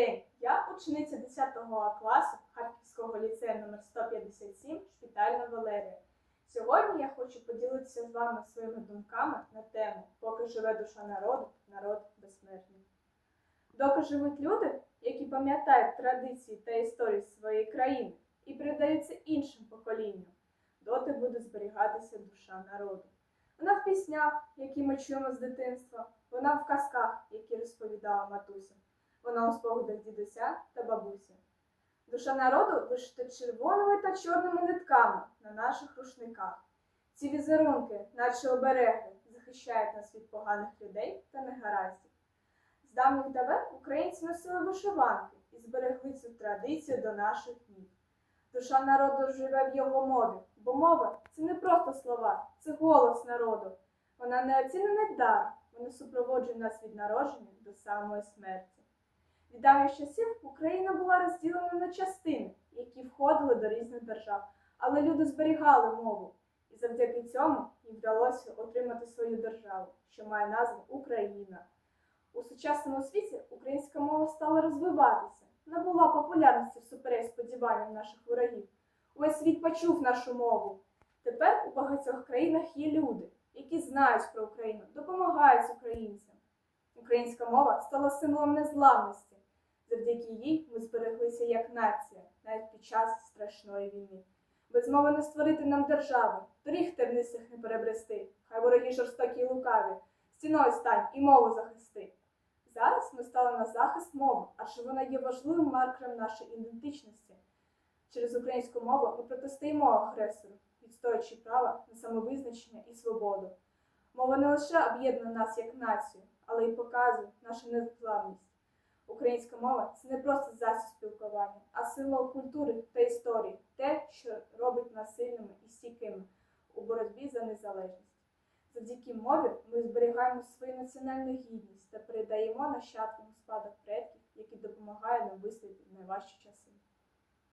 день! Я учениця 10 класу Харківського ліцею номер 157 Шпітальна Валерія. Сьогодні я хочу поділитися з вами своїми думками на тему Поки живе душа народу, народ безсмертний. Доки живуть люди, які пам'ятають традиції та історії своєї країни і передаються іншим поколінням, доти буде зберігатися душа народу. Вона в піснях, які ми чуємо з дитинства, вона в казках, які розповідала матуся, вона у спогадах дідуся та бабусі. Душа народу вишита червоними та чорними нитками на наших рушниках. Ці візерунки, наче обереги, захищають нас від поганих людей та негараздів. З давніх давен українці носили вишиванки і зберегли цю традицію до наших днів. Душа народу живе в його мові, бо мова це не просто слова, це голос народу. Вона неоцінений дар, вона супроводжує нас від народження до самої смерті. Від давніх часів Україна була розділена на частини, які входили до різних держав, але люди зберігали мову, і завдяки цьому їм вдалося отримати свою державу, що має назву Україна. У сучасному світі українська мова стала розвиватися, набула популярності всупереч сподіванням наших ворогів. Увесь світ почув нашу мову. Тепер у багатьох країнах є люди, які знають про Україну, допомагають українцям. Українська мова стала символом незламності. Завдяки їй ми збереглися як нація, навіть під час страшної війни. Без мови не створити нам держави, доріг тернистих не перебрести. Хай вороги жорстокі і лукаві, стіною стань і мову захисти. Зараз ми стали на захист мови, адже вона є важливим маркером нашої ідентичності. Через українську мову ми протистоїмо агресору, відстоюючи права на самовизначення і свободу. Мова не лише об'єднує нас як націю, але й показує нашу незламність. Українська мова це не просто засіб спілкування, а символ культури та історії, те, що робить нас сильними і стійкими у боротьбі за незалежність. Завдяки мові ми зберігаємо свою національну гідність та передаємо нащадкам спадок предків, які допомагають нам вистояти найважчі часи.